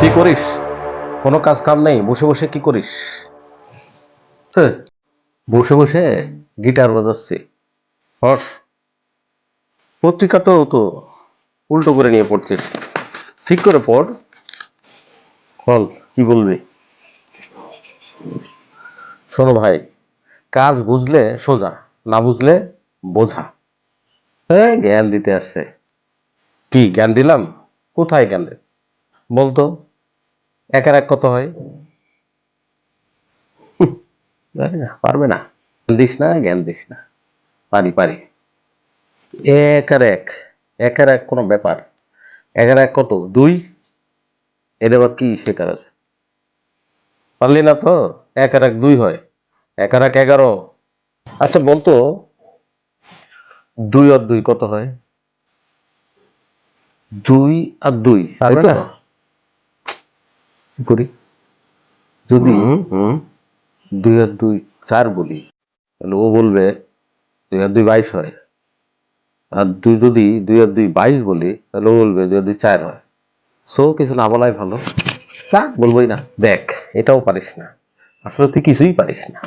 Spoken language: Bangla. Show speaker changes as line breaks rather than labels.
কি করিস? কোনো কাজ কাম নেই বসে বসে কি করিস? বসে বসে গিটার বাজাচ্ছি। হস। পত্রিকা তো তো উল্টো করে নিয়ে পড়ছিস। ঠিক করে পড়। বল কি বলবি? শোনো ভাই কাজ বুঝলে সোজা না বুঝলে বোঝা। হ্যাঁ জ্ঞান দিতে আসছে। কি জ্ঞান দিলাম? কোথায় জ্ঞান দিল? বলতো একের এক কত হয়? জানি না পারবে না। দিস না জ্ঞান দিস না। পারি পারি। এক আর এক এক আর এক কোনো ব্যাপার। এক আর এক কত? দুই? এর আবার কি শেখার আছে? পারলি না তো? এক আর এক দুই হয়। এক আর এক এগারো। আচ্ছা বলতো দুই আর দুই কত হয়? দুই আর দুই
পারবে না?
করি। যদি দুই আর দুই চার বলি তাহলে ও বলবে দুই আর দুই বাইশ হয়। আর দুই যদি দুই আর দুই বাইশ বলি তাহলে ও বলবে দুই আর দুই চার হয়। সো কিছু না বলাই ভালো। যা বলবোই না। দেখ এটাও পারিস না। আসলে তুই কিছুই পারিস না।